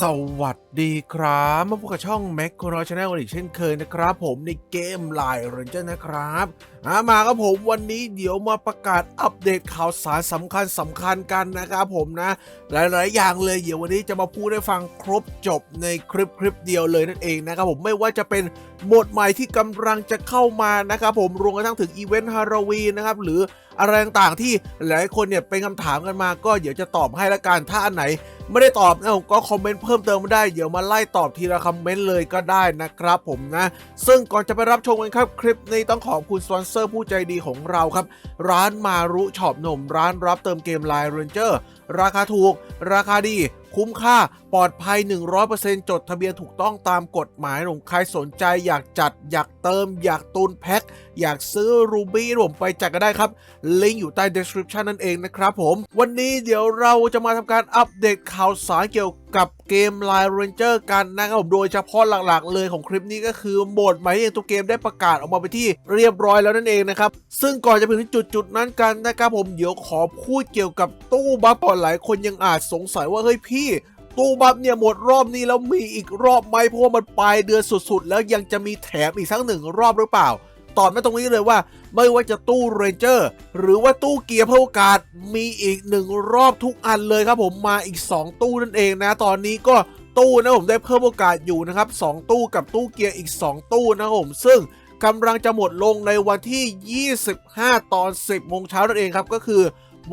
สวัสดีครับมาพบกับช่อง m a c โครชาแนลอีกเช่นเคยนะครับ ผมในเกมไลน์เรนเจอร์นะครับามาครับผมวันนี้เดี๋ยวมาประกาศอัปเดตข่าวสารสำคัญสำคัญกันนะครับผมนะ หลาย ๆ อย่างเลยเดี๋ยววันนี้จะมาพูดให้ฟังครบจบในคลิปคลิปเดียวเลยนั่นเองนะครับผมไม่ว่าจะเป็นโหมดใหม่ที่กำลังจะเข้ามานะครับผมรวมกระทั่งถึงอีเวนต์ฮาโลวีนนะครับหรือ อะไรต่างๆที่หลายคนเนี่ยเป็นคำถามกันมาก็เดี๋ยวจะตอบให้ละกันถ้าอันไหน ไม่ได้ตอบนะผมก็คอมเมนต์เพิ่มเติมมาได้เดี๋ยวมาไล่ตอบทีละคอมเมนต์เลยก็ได้นะครับผมนะ ซึ่งก่อนจะไปรับชมกันครับคลิปนี้ต้องขอบคุณสปอนเซอร์ผู้ใจดีของเราครับ ร้านมารุช็อปหนม ร้านรับเติมเกมไลน์เรนเจอร์ราคาถูก ราคาดีคุ้มค่าปลอดภัย 100%จดทะเบียนถูกต้องตามกฎหมายผมใครสนใจอยากจัด อยากเติม อยากตูนแพ็ค อยากซื้อรูบี้ผมไปจัดก็ได้ครับ ลิงก์อยู่ใต้ description นั่นเองนะครับผม วันนี้เดี๋ยวเราจะมาทำการอัปเดตข่าวสารเกี่ยวกับเกม Line Ranger กันนะครับผมโดยเฉพาะหลักๆ เลยของคลิปนี้ก็คือโหมดใหม่ที่ตัวเกมได้ประกาศออกมาไปที่เรียบร้อยแล้วนั่นเองนะครับ ซึ่งก่อนจะไปถึงจุดๆนั้นกันนะครับผมเดี๋ยวขอพูดเกี่ยวกับตู้บัฟก่อนหลายคนยังอาจสงสัยว่าเฮ้ยพี่ตู้บัฟเนี่ยหมดรอบนี้แล้วมีอีกรอบไหมเพราะว่ามันปลายเดือนสุดๆ แล้วยังจะมีแถมอีกสักหนึ่งรอบหรือเปล่า ตอบมาตรงนี้เลยว่า ไม่ว่าจะตู้เรนเจอร์หรือว่าตู้เกียร์เพื่อโอกาสมีอีกหนึ่งรอบทุกอันเลยครับผมมาอีก 2 ตู้นั่นเองนะ ตอนนี้ก็ตู้นะผมได้เพิ่มโอกาสอยู่นะครับ2ตู้กับตู้เกียร์อีก 2 ตู้นะครับผมซึ่งกำลังจะหมดลงในวันที่ 25 ตอน 10 โมงเช้านั่นเองครับ ก็คือ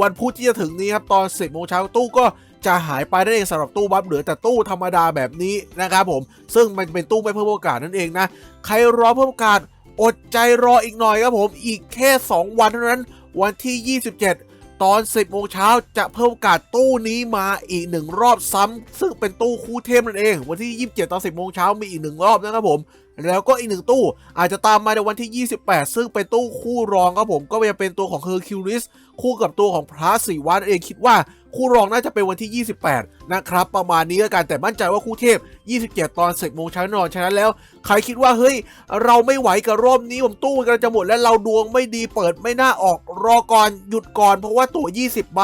วันพุธที่จะถึงนี้ครับ ตอน 10 โมงเช้าตู้ก็จะหายไปนั่นเองสำหรับตู้บัฟเหลือแต่ตู้ธรรมดาแบบนี้นะครับผม ซึ่งมันเป็นตู้ไม่เพิ่มโอกาสนั่นเองนะ ใครรอเพิ่มโอกาส อดใจรออีกหน่อยครับผม อีกแค่ 2 วันเท่านั้น วันที่ 27 ตอน 10โมงเช้าจะเพิ่มโอกาสตู้นี้มาอีกหนึ่งรอบซ้ำซึ่งเป็นตู้คู่เทพนั่นเอง วันที่ 27 ตอน 10โมงเช้ามีอีกหนึ่งรอบนะครับผม แล้วก็อีกหนึ่งตู้อาจจะตามมาในวันที่ 28 ซึ่งเป็นตู้คู่รองครับผม ก็จะเป็นตัวของเฮอร์คิวลิสคู่กับตัวของพระศิวะนั่นเองคิดว่า คู่รองน่าจะเป็นวันที่ 28 นะครับ ประมาณนี้แล้วกันแต่มั่นใจว่าคู่เทพ 27 ตอน10โมงเช้าแน่นอนฉะนั้นแล้ว ใครคิดว่าเฮ้ย เราไม่ไหวกับรอบนี้ผมตู้มันจะหมดแล้วเราดวงไม่ดีเปิดไม่น่าออกรอก่อนหยุดก่อนเพราะว่าตั๋ว 20 ใบ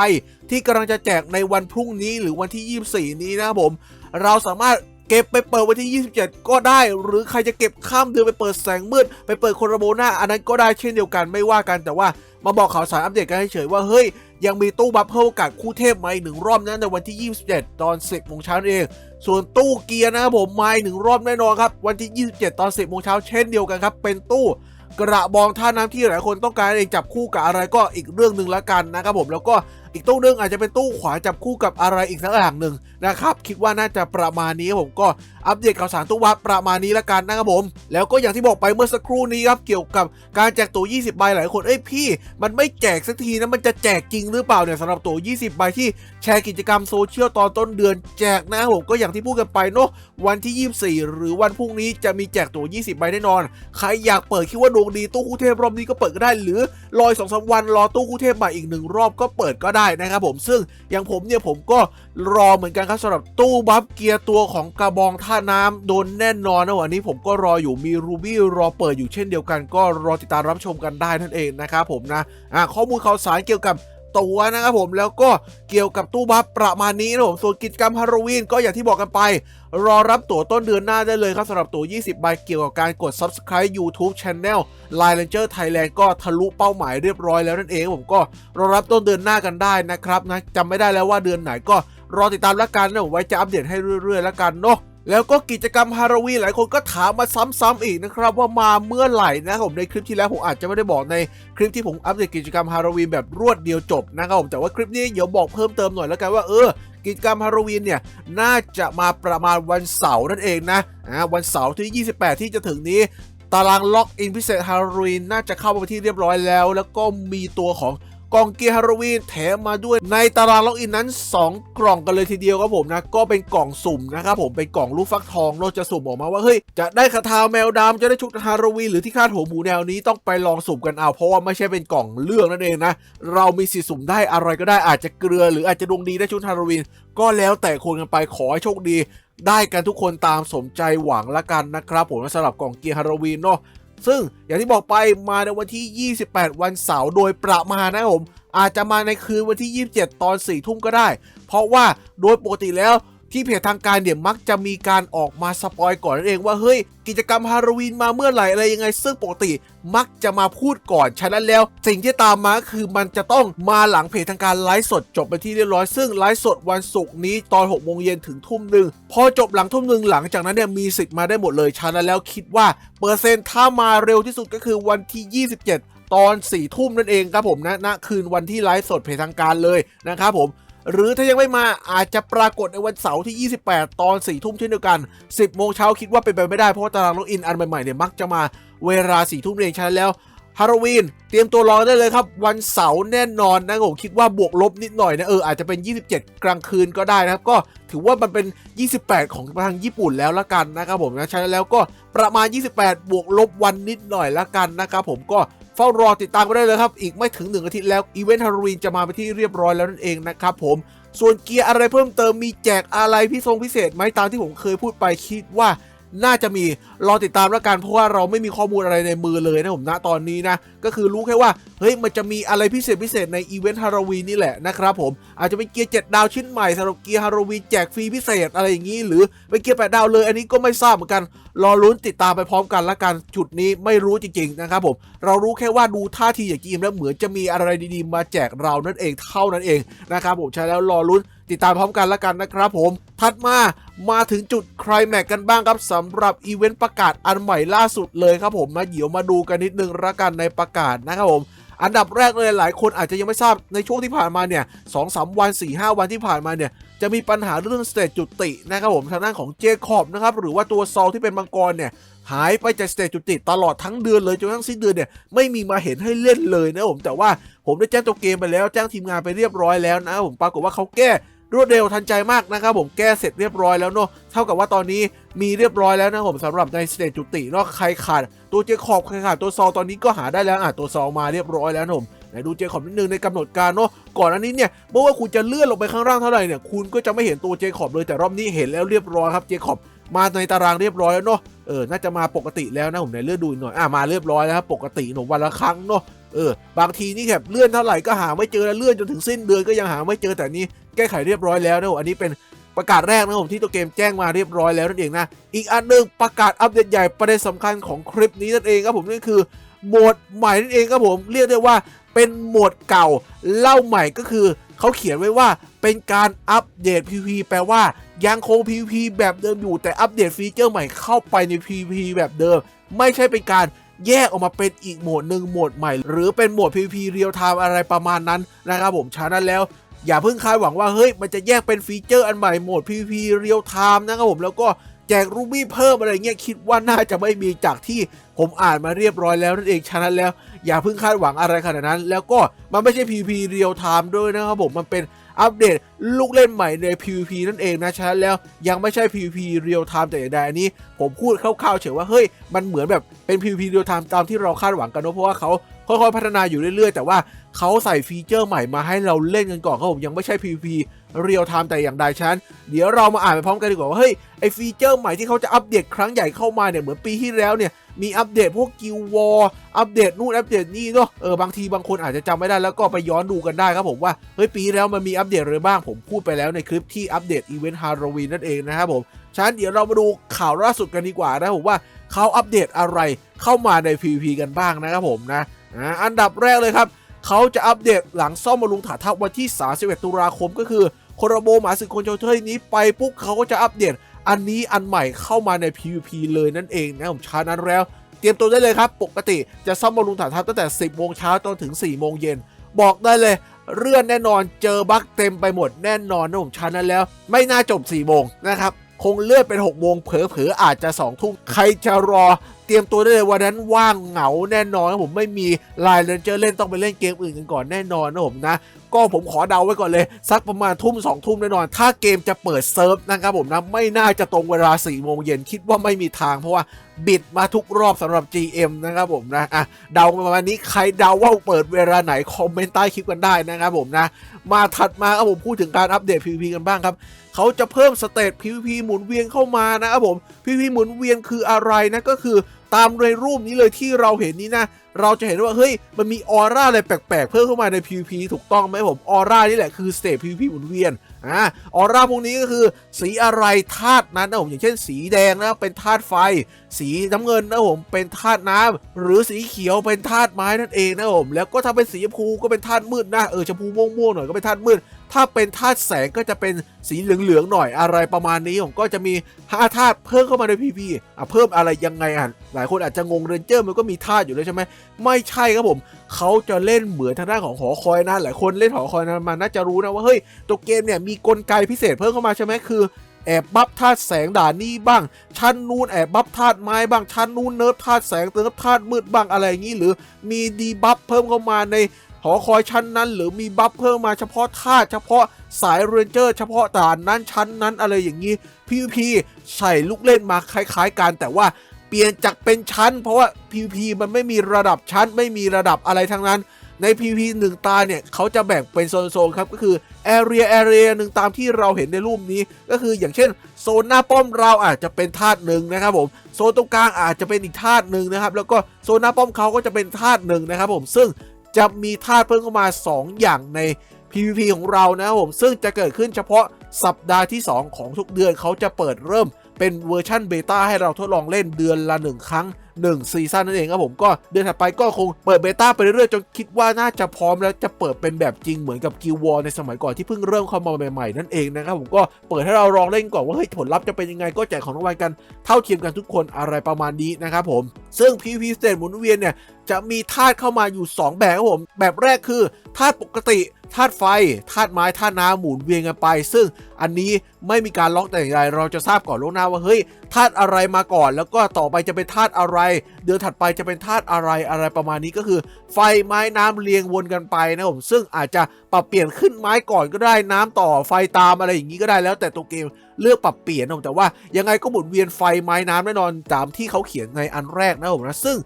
ที่กำลังจะแจกในวันพรุ่งนี้หรือวันที่ 24 นี้นะผม เราสามารถเก็บไปเปิดวันที่ 27 ก็ได้ หรือใครจะเก็บข้ามเดือนไปเปิดแสงมืด ไปเปิดโคโรโบนาอันนั้นก็ได้เช่นเดียวกันไม่ว่ากันแต่ว่ามาบอกข่าวสารอัปเดตกันเฉยว่าเฮ้ย ยังมีตู้บัฟเพิ่มโอกาสคู่เทพมาอีกหนึ่งรอบนั้นในวันที่ 27 ตอน 10โมงเช้าเอง ส่วนตู้เกียร์นะครับผมมาอีกหนึ่งรอบแน่นอนครับ วันที่ 27 ตอน 10โมงเช้าเช่นเดียวกันครับ เป็นตู้กระบองท่าน้ำที่หลายคนต้องการเองจับคู่กับอะไรก็อีกเรื่องหนึ่งละกันนะครับผมแล้วก็ อีกตู้หนึงอาจจะเป็นตู้ขวาจับคู่กับอะไรอีกสักอย่างหนึ่งนะครับ คิดว่าน่าจะประมาณนี้ผมก็อัปเดตข่าวสารตู้วัดประมาณนี้ละกันนะครับผม แล้วก็อย่างที่บอกไปเมื่อสักครู่นี้ครับเกี่ยวกับการแจกตัว 20 ใบหลายคนเอ้ยพี่ มันไม่แจกสักทีนะมันจะแจกจริงหรือเปล่าเนี่ยสำหรับตัว 20 ใบที่แชร์กิจกรรมโซเชียลตอนต้นเดือนแจกนะครับผมก็อย่างที่พูดกันไปเนาะวันที่ 24 หรือวันพรุ่งนี้จะมีแจกตัว 20 ใบแน่นอน ใครอยากเปิดคิดว่าดวงดีตู้คู่เทพรอบนี้ก็เปิดก็ได้ หรือรออีกสองสามวันรอตู้คู่เทพมาอีกหนึ่งรอบก็เปิดก็ได้ได้นะครับผมซึ่งอย่างผมเนี่ยผมก็รอเหมือนกันครับสำหรับตู้บัฟเกียร์ตัวของกระบองท่าน้ำโดนแน่นอนนะวันนี้ผมก็รออยู่มีรูบี้รอเปิดอยู่เช่นเดียวกัน ก็รอติดตามรับชมกันได้นั่นเองนะครับผมนะอะข้อมูลข่าวสารเกี่ยวกับ ตัวนะครับผมแล้วก็เกี่ยวกับตู้บัฟประมาณนี้นะผมส่วนกิจกรรมฮาโลวีนก็อย่างที่บอกกันไป รอรับตั๋วต้นเดือนหน้าได้เลยครับสำหรับตั๋ว 20 ใบเกี่ยวกับการกด subscribe YouTube Channel Line Ranger Thailand ก็ทะลุเป้าหมายเรียบร้อยแล้วนั่นเองผมก็รอรับต้นเดือนหน้ากันได้นะครับนะจำไม่ได้แล้วว่าเดือนไหนก็รอติดตามแล้วกันนะผมไว้จะอัปเดตให้เรื่อยๆแล้วกันเนาะ แล้วก็กิจกรรมฮาโลวีนหลายคนก็ถามมาซ้ำๆอีกนะครับว่ามาเมื่อไหร่นะครับผมในคลิปที่แล้วผมอาจจะไม่ได้บอกในคลิปที่ผมอัปเดตกิจกรรมฮาโลวีนแบบรวดเดียวจบนะครับผมแต่ว่าคลิปนี้เดี๋ยวบอกเพิ่มเติมหน่อยแล้วกันว่าเออกิจกรรมฮาโลวีนเนี่ยน่าจะมาประมาณวันเสาร์นั่นเองนะอ่าวันเสาร์ที่ 28 ที่จะถึงนี้ ตารางล็อกอินพิเศษฮาโลวีนน่าจะเข้ามาที่เรียบร้อยแล้ว แล้วก็มีตัวของ กล่องเกียร์ฮาโลวีนแถมมาด้วยในตารางล็อกอินนั้น 2 กล่องกันเลยทีเดียวครับผมนะก็เป็นกล่องสุ่มนะครับผมเป็นกล่องลูกฟักทองเราจะสุ่มออกมาว่าเฮ้ยจะได้คาถาแมวดำจะได้ชุดฮาโลวีนหรือที่คาดหัวหมูแนวนี้ต้องไปลองสุ่มกันเอาเพราะว่าไม่ใช่เป็นกล่องเลือกนั่นเองนะเรามีสิทธิ์สุ่มได้อะไรก็ได้อาจจะเกลือ หรืออาจจะดวงดีได้ชุดฮาโลวีนก็แล้วแต่คนกันไปขอให้โชคดีได้กันทุกคนตามสมใจหวังละกันนะครับผมสำหรับกล่องเกียร์ฮาโลวีนเนาะ ซึ่งอย่างที่บอกไปมาในวันที่ 28 วันเสาร์โดยประมาณนะครับผมอาจจะมาในคืนวันที่ 27 ตอน4ทุ่มก็ได้ เพราะว่าโดยปกติแล้ว ที่เพจทางการเนี่ยมักจะมีการออกมาสปอยก่อนนั่นเองว่าเฮ้ยกิจกรรมฮาโลวีนมาเมื่อไหร่อะไรยังไง ซึ่งปกติมักจะมาพูดก่อน ฉะนั้นแล้ว สิ่งที่ตามมาคือมันจะต้องมาหลังเพจทางการไลฟ์สดจบไปที่เรียบร้อย ซึ่งไลฟ์สดวันศุกร์นี้ตอน6โมงเย็นถึงทุ่มหนึ่งพอจบหลังทุ่มหนึ่งหลังจากนั้นเนี่ยมีสิทธิ์มาได้หมดเลย ฉะนั้นแล้วคิดว่าเปอร์เซ็นต์ถ้ามาเร็วที่สุดก็คือวันที่ 27 ตอน4ี่ทุ่มนั่นเองครับผมนะณคืนวันที่ไลฟ์สดเพจทางการเลยนะครับผม หรือถ้ายังไม่มาอาจจะปรากฏในวันเสาร์ที่ 28 ตอน4ทุ่มเช่นเดียวกัน 10 โมงเช้าคิดว่าเป็นไปไม่ได้เพราะว่าตารางล็อกอินอันใหม่ๆเนี่ยมักจะมาเวลา4ทุ่มเองฉะนั้นแล้วฮาโลวีนเตรียมตัวรอได้เลยครับ วันเสาร์แน่นอนนะผมคิดว่าบวกลบนิดหน่อยนะเอออาจจะเป็น 27 กลางคืนก็ได้นะครับ ก็ถือว่ามันเป็น 28 ของทางญี่ปุ่นแล้วละกันนะครับผมนะฉะนั้นแล้วก็ประมาณ 28 บวกลบวันนิดหน่อยละกันนะครับผมก็ เฝ้ารอติดตามกันได้เลยครับ อีกไม่ถึง1อาทิตย์แล้วอีเวนต์ฮาโลวีนจะมาไปที่เรียบร้อยแล้วนั่นเองนะครับผมส่วนเกียร์อะไรเพิ่มเติมมีแจกอะไรพิทรงพิเศษไหมตามที่ผมเคยพูดไปคิดว่า น่าจะมีรอติดตามแล้วกันเพราะว่าเราไม่มีข้อมูลอะไรในมือเลยนะผมณตอนนี้นะ ก็คือรู้แค่ว่าเฮ้ยมันจะมีอะไรพิเศษพิเศษในอีเวนต์ฮาโลวีนนี่แหละนะครับผมอาจจะเป็นเกียร์7ดาวชิ้นใหม่สำหรับเกียร์ฮาโลวีนแจกฟรีพิเศษอะไรอย่างนี้ หรือเป็นเกียร์8ดาวเลย อันนี้ก็ไม่ทราบเหมือนกัน รอลุ้นติดตามไปพร้อมกันละกันจุดนี้ไม่รู้จริง ๆ นะครับผมเรารู้แค่ว่าดูท่าทีอย่างกีมแล้วเหมือนจะมีอะไรดีๆ มาแจกเรานั่นเองเท่านั้นเองนะครับผมใช่แล้วรอลุ้น ติดตามพร้อมกันละกันนะครับผมถัดมามาถึงจุดไคลแม็กกันบ้างครับสำหรับอีเวนต์ประกาศอันใหม่ล่าสุดเลยครับผมนะเดี๋ยวมาดูกันนิดนึงละกันในประกาศนะครับผมอันดับแรกเลยหลายคนอาจจะยังไม่ทราบในช่วงที่ผ่านมาเนี่ยสองสามวัน4ี่ห้าวันที่ผ่านมาเนี่ยจะมีปัญหาเรื่องสเตจจุตินะครับผมทางด้านของเจคอบนะครับหรือว่าตัวซอลที่เป็นมังกรเนี่ยหายไปจากสเตจจุติตลอดทั้งเดือนเลยจนทั่งสิ้นเดือนเนี่ยไม่มีมาเห็นให้เล่นเลยนะผมแต่ว่าผมได้แจ้งตัวเกมไปแล้วแจ้งทีมงานไปเรียบร้อยแล้วนะผมปรากฏว่าเขาแก้ รวดเร็วทันใจมากนะครับผมแก้เสร็จเรียบร้อยแล้วเนาะเท่ากับว่าตอนนี้มีเรียบร้อยแล้วนะผมสำหรับในสเตจจุติเนาะใครขาดตัวเจคอบใครขาดตัวซอลตอนนี้ก็หาได้แล้วอะตัวซอลมาเรียบร้อยแล้วนะผมไหนดูเจคอบนิดนึงในกำหนดการเนาะก่อนอันนี้เนี่ยไม่ว่าคุณจะเลื่อนลงไปข้างล่างเท่าไหร่เนี่ยคุณก็จะไม่เห็นตัวเจคอบเลยแต่รอบนี้เห็นแล้วเรียบร้อยครับเจคอบมาในตารางเรียบร้อยแล้วเนาะเออน่าจะมาปกติแล้วนะผมไหนเลื่อนดูหน่อยอะมาเรียบร้อยแล้วครับปกติหนุ่มวันละครั้งเนาะเออบางทีนี่แบบเลื่อนเท่าไหร่ก็หาไม่เจอแล้วเลื่อนจนถึงสิ้นเดือนก็ยังหาไม่เจอแต่นี้ แก้ไขเรียบร้อยแล้วนะผมอันนี้เป็นประกาศแรกนะผมที่ตัวเกมแจ้งมาเรียบร้อยแล้วนั่นเองนะ อีกอันหนึงประกาศอัปเดตใหญ่ประเด็นสำคัญของคลิปนี้นั่นเองครับผมนั่นคือโหมดใหม่นั่นเองครับผมเรียกได้ว่าเป็นโหมดเก่าเล่าใหม่ก็คือเขาเขียนไว้ว่าเป็นการอัปเดต PVP แปลว่ายังคง PVP แบบเดิมอยู่แต่อัปเดตฟีเจอร์ใหม่เข้าไปใน PVP แบบเดิม ไม่ใช่เป็นการแยกออกมาเป็นอีกโหมดหนึ่งโหมดใหม่ หรือเป็นโหมด PVP เรียลไทม์อะไรประมาณนั้นนะครับผมฉะนั้นแล้ว อย่าเพิ่งคาดหวังว่าเฮ้ยมันจะแยกเป็นฟีเจอร์อันใหม่โหมด PVP เรียลไทม์นะครับผมแล้วก็แจกรูบี้เพิ่มอะไรเงี้ยคิดว่าน่าจะไม่มีจากที่ผมอ่านมาเรียบร้อยแล้วนั่นเองฉะนั้นแล้ว อย่าเพิ่งคาดหวังอะไรขนาดนั้น แล้วก็มันไม่ใช่ PVP เรียลไทม์ด้วยนะครับผมมันเป็นอัปเดตลูกเล่นใหม่ใน PVP นั่นเองนะฉะนั้นแล้วยังไม่ใช่ PVP เรียลไทม์แต่อย่างใดอันนี้ ผมพูดคร่าวๆเฉยว่าเฮ้ยมันเหมือนแบบเป็น PVP เรียลไทม์ตามที่เราคาดหวังกันเนอะเพราะว่าเขา ค่อยๆพัฒนาอยู่เรื่อยๆ แต่ว่าเขาใส่ฟีเจอร์ใหม่มาให้เราเล่นกันก่อนครับผมยังไม่ใช่ PVP เรียลไทม์แต่อย่างใดฉะนั้น เดี๋ยวเรามาอ่านไปพร้อมกันดีกว่าว่าเฮ้ยไอฟีเจอร์ใหม่ที่เขาจะอัปเดตครั้งใหญ่เข้ามาเนี่ยเหมือนปีที่แล้วเนี่ยมีอัปเดตพวกกิลวอร์อัปเดตนู่นอัปเดตนี่เนาะเออบางทีบางคนอาจจะจำไม่ได้แล้วก็ไปย้อนดูกันได้ครับผมว่าเฮ้ยปีแล้วมันมีอัปเดตอะไรบ้างผมพูดไปแล้วในคลิปที่อัปเดตอีเวนต์ฮาโลวีนนั่นเองนะครับผมฉะนั้นเดี๋ยวเรามาดูข่าวล่าสุดกันดีกว่านะผมว่าเขาอัปเดตอะไรเข้ามาใน PVP กันบ้างนะครับผมนะ อันดับแรกเลยครับ เขาจะอัปเดตหลังซ่อมบำรุงฐานทัพวันที่ 31 ตุลาคมก็คือโคโรโบหมาสึกคนโจเทยนี้ไปปุ๊บเขาก็จะอัปเดต อันนี้อันใหม่เข้ามาใน PVP เลยนั่นเองนะผมชานั้นแล้ว เตรียมตัวได้เลยครับ ปกติจะซ่อมบำรุงฐานทัพตั้งแต่ 10 โมงเช้าจนถึง 4 โมงเย็นบอกได้เลยเลื่อนแน่นอนเจอบั๊กเต็มไปหมดแน่นอนนะผมชานั้นแล้ว ไม่น่าจบ 4 โมงนะครับคงเลื่อนเป็น 6 โมงเผลอๆอาจจะ 2 ทุ่มใครจะรอ ตรียมตัวได้เลยวันนั้นว่างเหงาแน่นอนผมไม่มีไลน์เลนเจอร์เล่นต้องไปเล่นเกมอื่นกันก่อนแน่นอนนะผมนะก็ผมขอเดาไว้ก่อนเลย สักประมาณทุ่มสองทุ่มแน่นอน ถ้าเกมจะเปิดเซิร์ฟนะครับผมนะไม่น่าจะตรงเวลา4ี่โมงเย็นคิดว่าไม่มีทางเพราะว่าบิดมาทุกรอบสำหรับ GM นะครับผมนะอะเดาประมาณนี้ใครเดาว่าเปิดเวลาไหน คอมเมนต์ใต้คลิปกันได้นะครับผมนะ มาถัดมาครับผมพูดถึงการอัปเดต PVP กันบ้างครับเขาจะเพิ่มสเตต PVP หมุนเวียนเข้ามานะครับผม PVP หมุนเวียนคืออะไรนะก็คือ ตามในรูปนี้เลยที่เราเห็นนี้นะ เราจะเห็นว่าเฮ้ยมันมีออร่าอะไรแปลกๆ เพิ่มเข้ามาใน PVP ถูกต้องไหมผมออร่านี่แหละคือสเตต PVP หมุนเวียนอ่าออร่าพวกนี้ก็คือสีอะไรธาตุนั้นนะผมอย่างเช่น สีแดงนะเป็นธาตุไฟ สีน้ำเงินนะผมเป็นธาตุน้ำหรือสีเขียวเป็นธาตุไม้นั่นเองนะผมแล้วก็ถ้าเป็นสีชมพูก็เป็นธาตุมืดนะเออชมพูม่วงๆหน่อยก็เป็นธาตุมืดถ้าเป็นธาตุแสงก็จะเป็นสีเหลืองๆหน่อยอะไรประมาณนี้ผมก็จะมี5ธาตุเพิ่มเข้ามาในพีพีอะเพิ่มอะไรยังไงอะหลายคนอาจจะงงเรนเจอร์มันก็มีธาตุอยู่แล้วใช่ไหมไม่ใช่ครับผม เขาจะเล่นเหมือนทางด้านของหอคอยนะหลายคนเล่นหอคอยนะมันน่าจะรู้นะว่าเฮ้ยตัวเกมเนี่ยมีกลไกพิเศษเพิ่มเข้ามาใช่ไหมคือแอบบัฟธาตุแสงด่านนี้บ้าง ชั้นนู้นแอบบัฟธาตุไม้บ้าง ชั้นนู้นเนิร์ฟธาตุแสงเนิร์ฟธาตุมืดบ้างอะไรอย่างนี้ หรือมีดีบัฟเพิ่มเข้ามาในหอคอยชั้นนั้น หรือมีบัฟเพิ่มมาเฉพาะธาตุเฉพาะสายเรนเจอร์เฉพาะด่านนั้นชั้นนั้นอะไรอย่างนี้ PVP ใส่ลูกเล่นมาคล้าย ๆ กันแต่ว่า เปลี่ยนจากเป็นชั้น เพราะว่า PVP มันไม่มีระดับชั้น ไม่มีระดับอะไรทั้งนั้น ใน PVP หนึ่งตาเนี่ยเขาจะแบ่งเป็นโซนๆครับก็คือ area area หนึ่งตามที่เราเห็นในรูปนี้ ก็คืออย่างเช่น โซนหน้าป้อมเราอาจจะเป็นธาตุหนึ่งนะครับผมโซนตรงกลางอาจจะเป็นอีกธาตุหนึ่งนะครับแล้วก็โซนหน้าป้อมเขาก็จะเป็นธาตุหนึ่งนะครับผมซึ่งจะมีธาตุเพิ่มเข้ามา 2 อย่างใน PVP ของเรานะครับผมซึ่งจะเกิดขึ้นเฉพาะสัปดาห์ที่ 2 ของทุกเดือนเขาจะเปิดเริ่ม เป็นเวอร์ชันเบต้าให้เราทดลองเล่นเดือนละ 1 ครั้ง 1 ซีซั่นนั่นเองครับผมก็เดือนถัดไปก็คงเปิดเบต้าไปเรื่อยๆ จนคิดว่าน่าจะพร้อมแล้วจะเปิดเป็นแบบจริงเหมือนกับกิววอในสมัยก่อนที่เพิ่งเริ่มเข้ามาใหม่ๆ นั่นเองนะครับผมก็เปิดให้เราลองเล่นก่อนว่าเฮ้ยผลลัพธ์จะเป็นยังไงก็แจกของรางวัลกันเท่าเทียมกันทุกคนอะไรประมาณนี้นะครับผมซึ่ง PVP State หมุนเวียนเนี่ย จะมีธาตุเข้ามาอยู่ 2 แบบครับผม แบบแรกคือธาตุปกติธาตุไฟธาตุไม้ธาตุน้ำหมุนเวียนกันไป ซึ่งอันนี้ไม่มีการล็อกแต่อย่างไรเราจะทราบก่อนล่วงหน้าว่าเฮ้ยธาตุอะไรมาก่อน แล้วก็ต่อไปจะเป็นธาตุอะไร เดือนถัดไปจะเป็นธาตุอะไรอะไรประมาณนี้ก็คือ ไฟไม้น้ำเรียงวนกันไปนะผมซึ่งอาจจะปรับเปลี่ยนขึ้นไม้ก่อนก็ได้น้ำต่อไฟตามอะไรอย่างนี้ก็ได้แล้ว แต่ตัวเกมเลือกปรับเปลี่ยนนะผมแต่ว่ายังไงก็หมุนเวียนไฟไม้น้ำแน่นอนตามที่เขาเขียนในอันแรกนะผมนะซึ่ง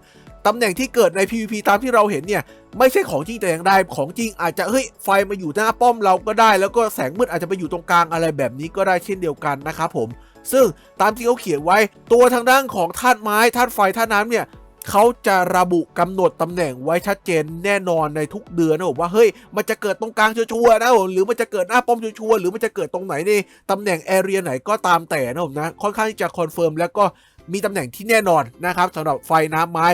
ตำแหน่งที่เกิดใน PVP ตามที่เราเห็นเนี่ย ไม่ใช่ของจริงแต่อย่างใดของจริงอาจจะเฮ้ยไฟมาอยู่หน้าป้อมเราก็ได้ แล้วก็แสงมืดอาจจะไปอยู่ตรงกลางอะไรแบบนี้ก็ได้เช่นเดียวกันนะครับผม ซึ่งตามที่เขาเขียนไว้ตัวทางด้านของธาตุไม้ธาตุไฟธาตุน้ำเนี่ยเขาจะระบุกำหนดตำแหน่งไว้ชัดเจนแน่นอนในทุกเดือนนะผมว่าเฮ้ยมันจะเกิดตรงกลางชัวร์นะผมหรือมันจะเกิดหน้าป้อมชัวร์หรือมันจะเกิดตรงไหนในตำแหน่งแอเรียไหนก็ตามแต่นะผมนะค่อนข้างที่จะคอนเฟิร์มแล้วก็ มีตำแหน่งที่แน่นอนนะครับสำหรับไฟน้ำไม้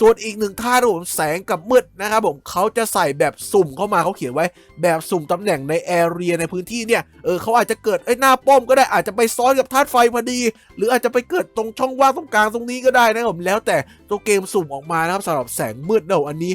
ส่วนอีกหนึ่งท่านะผมแสงกับมืดนะครับผมเขาจะใส่แบบสุ่มเข้ามาเขาเขียนไว้ แบบสุ่มตำแหน่งในแอเรียในพื้นที่เนี่ยเออเขาอาจจะเกิดไอ้หน้าป้อมก็ได้อาจจะไปซ้อนกับธาตุไฟพอดี หรืออาจจะไปเกิดตรงช่องว่างตรงกลางตรงนี้ก็ได้นะครับผมแล้วแต่ตัวเกมสุ่มออกมานะครับสำหรับแสงมืดเนอะอันนี้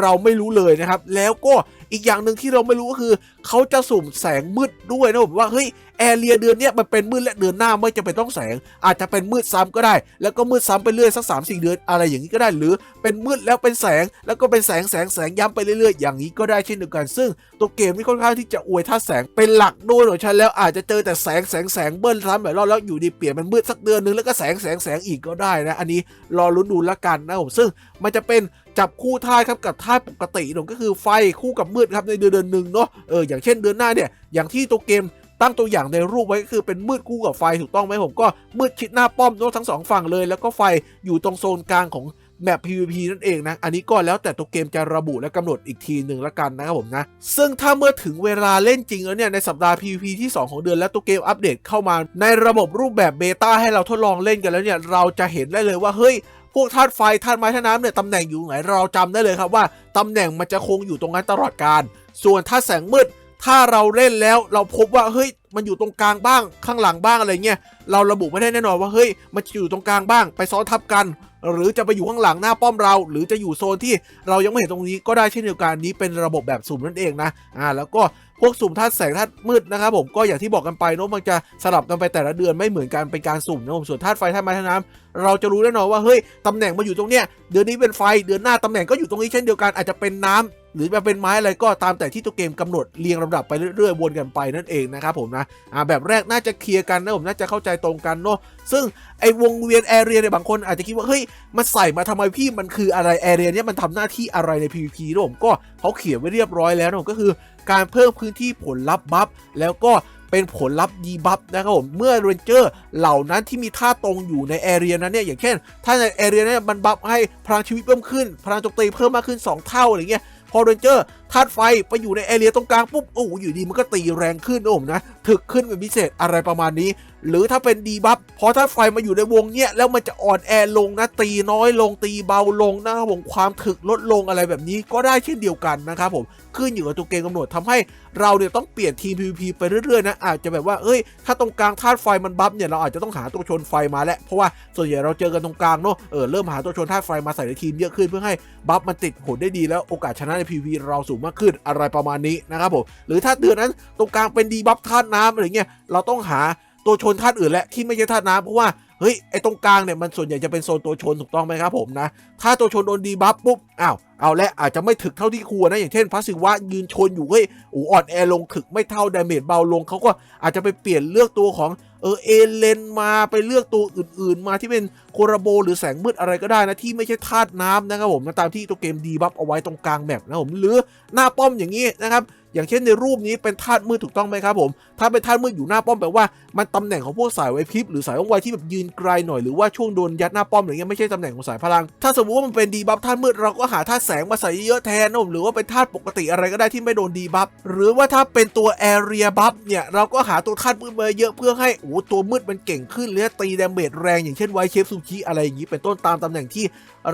เราไม่รู้เลยนะครับ แล้วก็ อีกอย่างหนึ่งที่เราไม่รู้ก็คือ เขาจะสุ่มแสงมืดด้วยนะผมว่าเฮ้ยแอเรียเดือนนี้มันเป็นมืดและเดือนหน้าไม่จำเป็นต้องแสง อาจจะเป็นมืดซ้ำก็ได้ แล้วก็มืดซ้ำไปเรื่อยสักสามสี่เดือนอะไรอย่างนี้ก็ได้ หรือเป็นมืดแล้วเป็นแสงแล้วก็เป็นแสงแสงแสงย้ำไปเรื่อยๆ อย่างนี้ก็ได้เช่นเดียวกัน ซึ่งตัวเกมนี่ค่อนข้างที่จะอวยท่าแสงเป็นหลักด้วยของฉันแล้วอาจจะเจอแต่แสงแสงแสงเบิ้ลซ้ำแบบรอบแล้วอยู่ดีเปลี่ยนเป็นมืดสักเดือนนึงแล้วก็แสงแสงแสงอีกก็ได้นะอันนี้รอลุ้นดูละกันนะผมซึ่งมันจะเป็นจับคู่ท่าครับกับท่าปกติผมก็คือไฟคู่กับมืดครับในเดือนเดือนหนึ่งเนาะเอออย่างเช่นเดือนหน้าเนี่ยอย่างที่ตัวเกมตั้งตัวอย่างในรูปไว้ก็คือเป็นมืดคู่กับไฟถูกต้องไหมผมก็มืดชิดหน้าป้อมทั้งสองฝั่งเลย แล้วก็ไฟอยู่ตรงโซนกลางของแมป PVP นั่นเองนะ อันนี้ก็แล้วแต่ตัวเกมจะระบุและกำหนดอีกทีหนึ่งละกันนะครับผมนะ ซึ่งถ้าเมื่อถึงเวลาเล่นจริงแล้วเนี่ย ในสัปดาห์ PVP ที่ 2 ของเดือนแล้วตัวเกมอัปเดตเข้ามา ในระบบรูปแบบเบต้าให้เราทดลองเล่นกันแล้วเนี่ย เราจะเห็นได้เลยว่า เฮ้ย พวกธาตุไฟธาตุไม้ธาตุน้ำเนี่ยตำแหน่งอยู่ไหนเราจำได้เลยครับว่าตำแหน่งมันจะคงอยู่ตรงนั้นตลอดการ ส่วนถ้าแสงมืด ถ้าเราเล่นแล้วเราพบว่าเฮ้ยมันอยู่ตรงกลางบ้างข้างหลังบ้างอะไรเงี้ยเราระบุไม่ได้แน่นอนว่าเฮ้ยมันจะอยู่ตรงกลางบ้าง ไปซ้อนทับกัน หรือจะไปอยู่ข้างหลังหน้าป้อมเรา หรือจะอยู่โซนที่เรายังไม่เห็นตรงนี้ก็ได้เช่นเดียวกันนี้เป็นระบบแบบสุ่มนั่นเองนะอ่าแล้วก็ พวกสุ่มธาตุแสงธาตุมืดนะครับผมก็อย่างที่บอกกันไปเนาะมันจะสลับกันไปแต่ละเดือนไม่เหมือนกันเป็นการสุ่มนะผมส่วนธาตุไฟธาตุไม้ธาตุน้ำเราจะรู้แน่นอนว่าเฮ้ยตำแหน่งมาอยู่ตรงเนี้ยเดือนนี้เป็นไฟเดือนหน้าตำแหน่งก็อยู่ตรงนี้เช่นเดียวกันอาจจะเป็นน้ำ หรือจะเป็นไม้อะไรก็ตามแต่ที่ตัวเกมกำหนดเรียงลำดับไปเรื่อยๆวนกันไปนั่นเองนะครับผมนะอ่าแบบแรกน่าจะเคลียร์กันนะผมน่าจะเข้าใจตรงกันเนาะซึ่งไอ้วงเวียนแอเรียเนี่ยบางคนอาจจะคิดว่าเฮ้ยมันใส่มาทำไมพี่มันคืออะไรแอเรียเนี่ยมันทำหน้าที่อะไรใน PVP นะผมก็เขาเขียนไว้เรียบร้อยแล้วนะผมก็คือการเพิ่มพื้นที่ผลลัพธ์บัฟแล้วก็เป็นผลลัพธ์ดีบัฟนะครับผมเมื่อเรนเจอร์เหล่านั้นที่มีท่าตรงอยู่ในแอเรียนั้นเนี่ยอย่างเช่น ถ้าในแอเรียนั้นมันบัฟให้พลังชีวิตเพิ่มขึ้น พลังโจมตีเพิ่มมากขึ้น 2 เท่าอะไรเงี้ย พอเรนเจอร์ ธาตุไฟไปอยู่ในแอเรียตรงกลางปุ๊บโอ้โหอยู่ดีมันก็ตีแรงขึ้นนะผมนะถึกขึ้นเป็นพิเศษอะไรประมาณนี้ หรือถ้าเป็นดีบัฟพอธาตุไฟมาอยู่ในวงเนี้ยแล้วมันจะอ่อนแอลงนะตีน้อยลงตีเบาลงนะครับผมความถึกลดลงอะไรแบบนี้ก็ได้เช่นเดียวกันนะครับผมขึ้นอยู่กับตัวเกมกำหนดทำให้เราเนี่ยต้องเปลี่ยนทีม PVP ไปเรื่อยๆนะอาจจะแบบว่าเอ้ย ถ้าตรงกลางธาตุไฟมันบัฟเนี่ยเราอาจจะต้องหาตัวชนไฟมาแล้วเพราะว่าส่วนใหญ่เราเจอกันตรงกลางเนอะเออเริ่มหาตัวชนธาตุไฟมาใส่ในทีมเยอะขึ้นเพื่อให้บัฟมันติดผลได้ดีแล้วโอกาสชนะใน PVP เราสูงมากขึ้นอะไรประมาณนี้นะครับผมหรือถ้าเดือนนั้นตรงกลางเป็นดีบัฟธาตุน้ำอะไรเงี้ยเราต้องหาตัวชนธาตุอื่นและที่ไม่ใช่ธาตุน้ำเพราะว่า เฮ้ยไอตรงกลางเนี่ยมันส่วนใหญ่จะเป็นโซนตัวชนถูกต้องไหมครับผมนะ ถ้าตัวชนโดนดีบัฟปุ๊บอ้าวเอาและอาจจะไม่ถึกเท่าที่ควรนะ อย่างเช่นพระศิวะยืนชนอยู่เฮ้ยอูอ่อนแอลงถึกไม่เท่าดาเมจเบาลงเขาก็อาจจะไปเปลี่ยนเลือกตัวของเออเอเลนมาไปเลือกตัวอื่น ๆ มาที่เป็นโคราโบหรือแสงมืดอะไรก็ได้นะ ที่ไม่ใช่ธาตุน้ำนะครับผมนะตามที่ตัวเกมดีบัฟเอาไว้ตรงกลางแมปนะครับผมหรือหน้าป้อมอย่างนี้นะครับ อย่างเช่นในรูปนี้เป็นธาตุมืดถูกต้องไหมครับผม ถ้าเป็นธาตุมืดอยู่หน้าป้อมแปลว่ามันตำแหน่งของพวกสายไวพริบหรือสายว่องไวที่แบบยืนไกลหน่อยหรือว่าช่วงโดนยัดหน้าป้อมอะไรเงี้ยไม่ใช่ตำแหน่งของสายพลัง ถ้าสมมติว่ามันเป็นดีบัฟธาตุมืดเราก็หาธาตุแสงมาใส่เยอะแทนนะผมหรือว่าเป็นธาตุปกติอะไรก็ได้ที่ไม่โดนดีบัฟหรือว่าถ้าเป็นตัวแอเรียบัฟเนี่ยเราก็หาตัวธาตุมืดมาเยอะเพื่อให้โอ้ตัวมืดมันเก่งขึ้นหรือตีดาเมจแรงอย่างเช่นไวเชฟซูชิอะไรอย่างนี้เป็นต้นตามตำแหน่งที่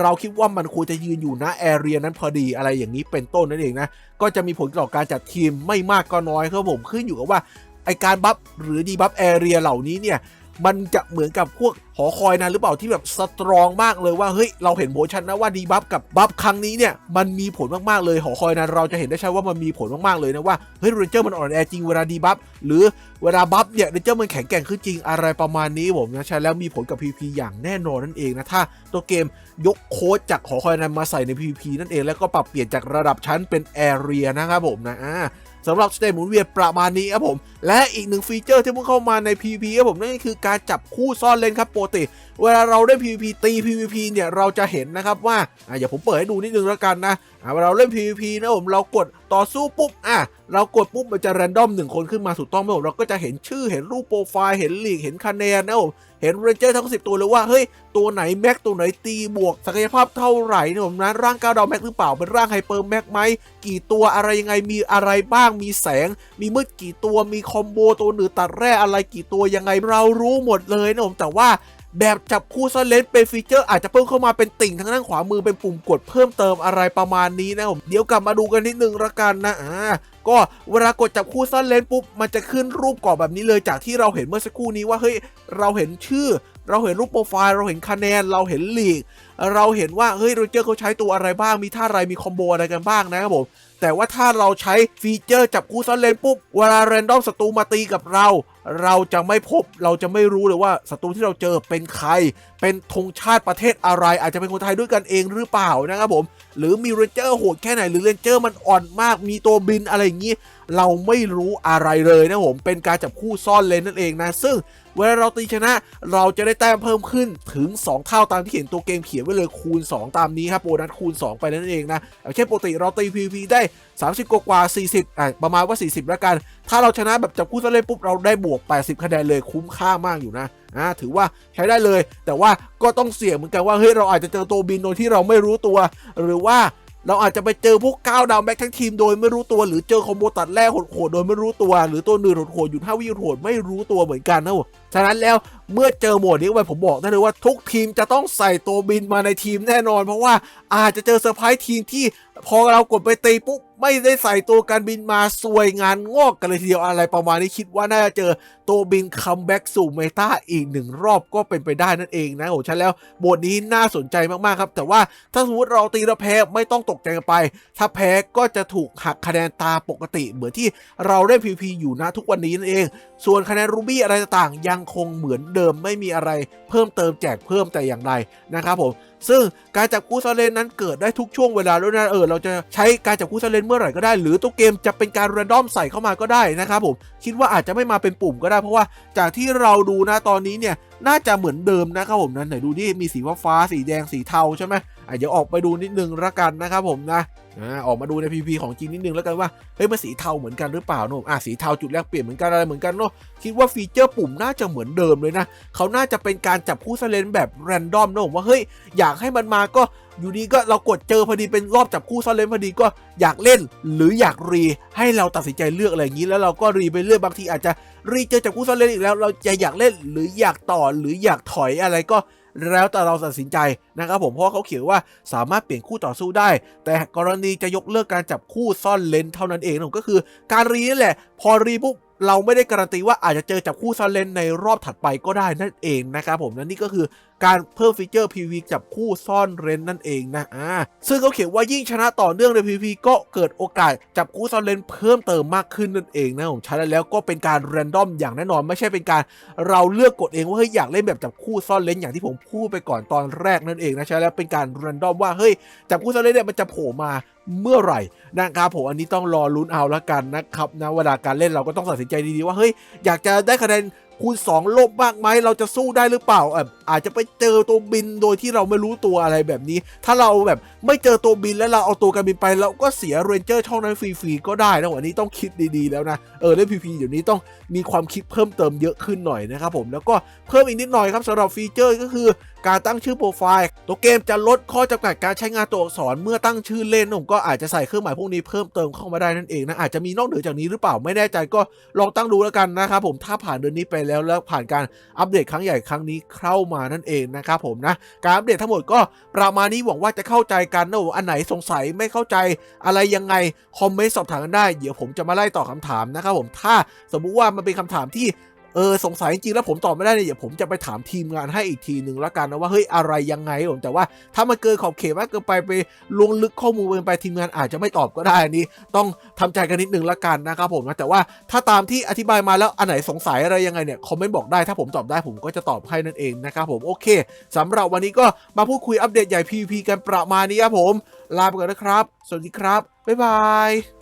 เราคิดว่ามันควรจะยืนอยู่ณแอเรียนั้นพอดีอะไรอย่างนี้เป็นต้นนั่นเองนะ ก็จะมีผลต่อการจัดทีมไม่มากก็น้อยครับผมขึ้นอยู่กับว่าไอการบัฟหรือดีบัฟแอเรียเหล่านี้เนี่ย มันจะเหมือนกับพวกหอคอยนะหรือเปล่าที่แบบสตรองมากเลยว่าเฮ้ยเราเห็นโผชันนะว่าดีบัฟกับบัฟครั้งนี้เนี่ยมันมีผลมากๆเลยหอคอยนะเราจะเห็นได้ชัดว่ามันมีผลมากๆเลยนะว่าเฮ้ยเรนเจอร์มันอ่อนแอจริงเวลาดีบัฟหรือเวลาบัฟเนี่ยเรนเจอร์มันแข็งแกร่งขึ้นจริงอะไรประมาณนี้ผมนะใช่แล้วมีผลกับ PVP อย่างแน่นอนนั่นเองนะถ้าตัวเกมยกโค้ดจากหอคอยนั้นมาใส่ใน PVP นั่นเองแล้วก็ปรับเปลี่ยนจากระดับชั้นเป็นแอเรียนะครับผมนะอ่า สำหรับสเตทหมุนเวียนประมาณนี้ครับผม และอีกหนึ่งฟีเจอร์ที่เพิ่งเข้ามาใน PVP ครับผมนั่นก็คือการจับคู่ซ่อนเลนครับโปรติเวลาเราเล่น PVP ตี PVP เนี่ยเราจะเห็นนะครับว่าอ่าอย่าผมเปิดให้ดูนิดนึงแล้วกันนะอะเวลาเราเล่น PVP นะผมเรากด ต่อสู้ปุ๊บอะเรากดปุ๊บมันจะแรนดอมหนึ่งคนขึ้นมาถูกต้องไหมผมเราก็จะเห็นชื่อเห็นรูปโปรไฟล์เห็นลีกเห็นคะแนนนะผมเห็นเรนเจอร์ทั้ง 10 ตัวเลยว่าเฮ้ยตัวไหนแม็กตัวไหนตีบวกศักยภาพเท่าไหร่นะผมนะร่างก้าวดาวแม็กหรือเปล่าเป็นร่างไฮเปอร์แม็กไหมกี่ตัวอะไรยังไงมีอะไรบ้างมีแสง มีมืดกี่ตัวมีคอมโบตัวหนึ่งตัดแร่อะไรกี่ตัวยังไงเรารู้หมดเลยนะผมแต่ว่า แบบจับคู่ซ่อนเลนเป็นฟีเจอร์อาจจะเพิ่มเข้ามาเป็นติ่งทางด้านขวามือเป็นปุ่มกดเพิ่มเติมอะไรประมาณนี้นะผมเดี๋ยวกลับมาดูกันนิดนึงละกันนะอ่าก็เวลากดจับคู่ซ่อนเลนปุ๊บมันจะขึ้นรูปกรอบแบบนี้เลยจากที่เราเห็นเมื่อสักครู่นี้ว่าเฮ้ยเราเห็นชื่อ เราเห็นรูปโปรไฟล์เราเห็นคะแนนเราเห็นลีก เราเห็นว่าเฮ้ยโรเจอร์เขาใช้ตัวอะไรบ้างมีท่าอะไรมีคอมโบอะไรกันบ้างนะครับผมแต่ว่าถ้าเราใช้ฟีเจอร์จับคู่ซ่อนเลนปุ๊บ เวลาแรนดอมศัตรูมาตีกับเรา เราจะไม่พบเราจะไม่รู้เลยว่าศัตรูที่เราเจอเป็นใคร เป็นธงชาติประเทศอะไร อาจจะเป็นคนไทยด้วยกันเองหรือเปล่านะครับผม หรือมีเรนเจอร์โหดแค่ไหนหรือเรนเจอร์มันอ่อนมากมีตัวบินอะไรอย่างนี้ เราไม่รู้อะไรเลยนะผมเป็นการจับคู่ซ่อนเลนนั่นเองนะซึ่งเวลาเราตีชนะ เราจะได้แต้มเพิ่มขึ้นถึง 2 เท่าตามที่เห็นตัวเกมเขียนไว้เลยคูณ 2 ตามนี้ครับโบนัสคูณ 2 ไปนั่นเองนะอย่างเช่นปกติเราตี PVP ได้ 30 กว่ากว่า 40อะประมาณว่า 40 แล้วกัน ถ้าเราชนะแบบจับคู่ซะเลยปุ๊บเราได้บวก 80 คะแนนเลยคุ้มค่ามากอยู่นะอ่าถือว่าใช้ได้เลย แต่ว่าก็ต้องเสี่ยงเหมือนกันว่าเฮ้ยเราอาจจะเจอตัวบินโดยที่เราไม่รู้ตัว หรือว่า เราอาจจะไปเจอพวกก้าวดาวแม็กทั้งทีมโดยไม่รู้ตัวหรือเจอคอมโบตัดแร่โหดโดยไม่รู้ตัว หรือตัวหนึ่งโหดๆอยู่ท่าวิวโหดไม่รู้ตัวเหมือนกันนะฉะนั้นแล้วเมื่อเจอโหมดนี้ไปผมบอกได้เลยว่าทุกทีมจะต้องใส่ตัวบินมาในทีมแน่นอน เพราะว่าอาจจะเจอเซอร์ไพรส์ทีมที่พอเรากดไปตีปุ๊บ ไม่ได้ใส่ตัวการบินมาซวยงานงอกกันเลยทีเดียวอะไรประมาณนี้คิดว่าน่าจะเจอตัวบินคัมแบ็กสู่เมตาอีกหนึ่งรอบก็เป็นไปได้นั่นเองนะโอ้ฉันแล้วโหมดนี้น่าสนใจมากๆครับ แต่ว่าถ้าสมมติเราตีแล้วแพ้ไม่ต้องตกใจกันไป ถ้าแพ้ก็จะถูกหักคะแนนตาปกติ เหมือนที่เราเล่น PVP อยู่นะทุกวันนี้นั่นเอง ส่วนคะแนนรูบี้อะไรต่างๆยังคงเหมือนเดิมไม่มีอะไร เพิ่มเติมแจกเพิ่มแต่อย่างใดนะครับผม ซึ่งการจับคู่ซาเลนนั้นเกิดได้ทุกช่วงเวลาด้วยนะเออเราจะใช้การจับคู่ซาเลนเมื่อไหร่ก็ได้ หรือตัวเกมจะเป็นการ r รนดอมใส่เข้ามาก็ได้นะครับผมคิดว่าอาจจะไม่มาเป็นปุ่มก็ได้ เพราะว่าจากที่เราดูนะตอนนี้เนี่ยน่าจะเหมือนเดิมนะครับผมนั้นไหนดูดิมีสีฟ้าสีแดงสีเทาใช่ไหม เดี๋ยวออกไปดูนิดนึงละกันนะครับผมนะออกมาดูใน PVP ของจริงนิดนึงแล้วกันว่าเฮ้ยมันสีเทาเหมือนกันหรือเปล่าเนอะอะสีเทาจุดแรกเปลี่ยนเหมือนกันอะไรเหมือนกันเนาะคิดว่าฟีเจอร์ปุ่มน่าจะเหมือนเดิมเลยนะเขาน่าจะเป็นการจับคู่ซเลนแบบแรนดอมนะผมว่าเฮ้ยอยากให้มันมาก็อยู่ดีก็เรากดเจอพอดีเป็นรอบจับคู่ซเลนพอดีก็อยากเล่น หรืออยากรีให้เราตัดสินใจเลือกอะไรอย่างนี้ แล้วเราก็รีไปเรื่อยบางทีอาจจะรีเจอจับคู่ซเลนอีกแล้ว เราจะอยากเล่นหรืออยากต่อหรืออยากถอยอะไรก็ แล้วแต่เราตัดสินใจนะครับผมเพราะเขาเขียนว่าสามารถเปลี่ยนคู่ต่อสู้ได้ แต่กรณีจะยกเลิกการจับคู่ซ่อนเลนเท่านั้นเองนะผมก็คือการรีนั่นแหละ พอรีปุ๊บเราไม่ได้การันตีว่าอาจจะเจอจับคู่ซ่อนเลนในรอบถัดไปก็ได้นั่นเองนะครับผมนั่นนี่ก็คือ การเพิ่มฟีเจอร์ PV จับคู่ซ่อนเร้นนั่นเองนะอ่าซึ่งเขาเขียนว่ายิ่งชนะต่อเนื่องใน PV ก็เกิดโอกาสจับคู่ซ่อนเลนเพิ่มเติมมากขึ้นนั่นเองนะผมใช้แล้วก็เป็นการแรนดอมอย่างแน่นอน ไม่ใช่เป็นการเราเลือกกดเองว่าเฮ้ยอยากเล่นแบบจับคู่ซ่อนเลนอย่างที่ผมพูดไปก่อนตอนแรกนั่นเองนะใช่แล้วเป็นการแรนดอมว่าเฮ้ยจับคู่ซ่อนเลนเนี่ยมันจะโผล่มาเมื่อไหร่นะครับผมอันนี้ต้องรอลุ้นเอาละกันนะครับนะเวลาการเล่นเราก็ต้องตัดสินใจดีๆว่าเฮ้ยอยากจะได้คะแนน คูณ2ลบมากไหมเราจะสู้ได้หรือเปล่าเอ่ออาจจะไปเจอตัวบินโดยที่เราไม่รู้ตัวอะไรแบบนี้ ถ้าเราแบบไม่เจอตัวบินแล้วเราเอาตัวการบินไปเราก็เสียเรนเจอร์ช่องนั้นฟรีๆก็ได้นะวันนี้ต้องคิดดีๆแล้วนะเออเล่นพีพีเดี๋ยวนี้ต้องมีความคิดเพิ่มเติมเยอะขึ้นหน่อยนะครับผมแล้วก็เพิ่มอีกนิดหน่อยครับสำหรับฟีเจอร์ก็คือการตั้งชื่อโปรไฟล์ตัวเกมจะลดข้อจำกัดการใช้งานตัวอักษรเมื่อตั้งชื่อเล่นผมก็อาจจะใส่เครื่องหมายพวกนี้เพิ่มเติมเข้ามาได้นั่นเองนะอาจจะมีนอกเหนือจากนี้หรือเปล่าไม่แน่ใจก็ลองตั้งดูแล้วกันนะครับผมถ้าผ่านเดือนนี้ไปแล้วแล้วผ่านการอัปเดตครั้งใหญ่ครั้งนี้เข้ามานั่นเองนะครับผมนะการอัปเดตทั้งหมดก็ประมาณนี้หวังว่าจะเข้าใจกันนะอันไหนสงสัยไม่เข้าใจอะไรยังไงคอมเมนต์สอบถามกันได้เดี๋ยวผมจะมาไล่ตอบคำถามนะครับผมถ้าสมมุติว่ามันเป็นคำถามที่ เออสงสัยจริงแล้วผมตอบไม่ได้เนี่ยเดี๋ยวผมจะไปถามทีมงานให้อีกทีหนึ่งล้วกันนะว่าเฮ้ยอะไรยังไงผมแต่ว่าถ้ามันเกินขอบเขตมากเกินไปไปลวงลึกข้อมูลเกินไปทีมงานอาจจะไม่ตอบก็ได้นนี้ ต้องทำใจกันนิดนึงละกันนะครับผมนะแต่ว่าถ้าตามที่อธิบายมาแล้วอันไหนสงสัยอะไรยังไงเนี่ยคอมเมนต์บอกได้ถ้าผมตอบได้ผมก็จะตอบให้นั่นเองนะครับผมโอเคสำหรับวันนี้ก็มาพูดคุยอัปเดตใหญ่ PVP กันประมาณนี้ครับผม ลาไปก่อนนะครับ สวัสดีครับบ๊ายบาย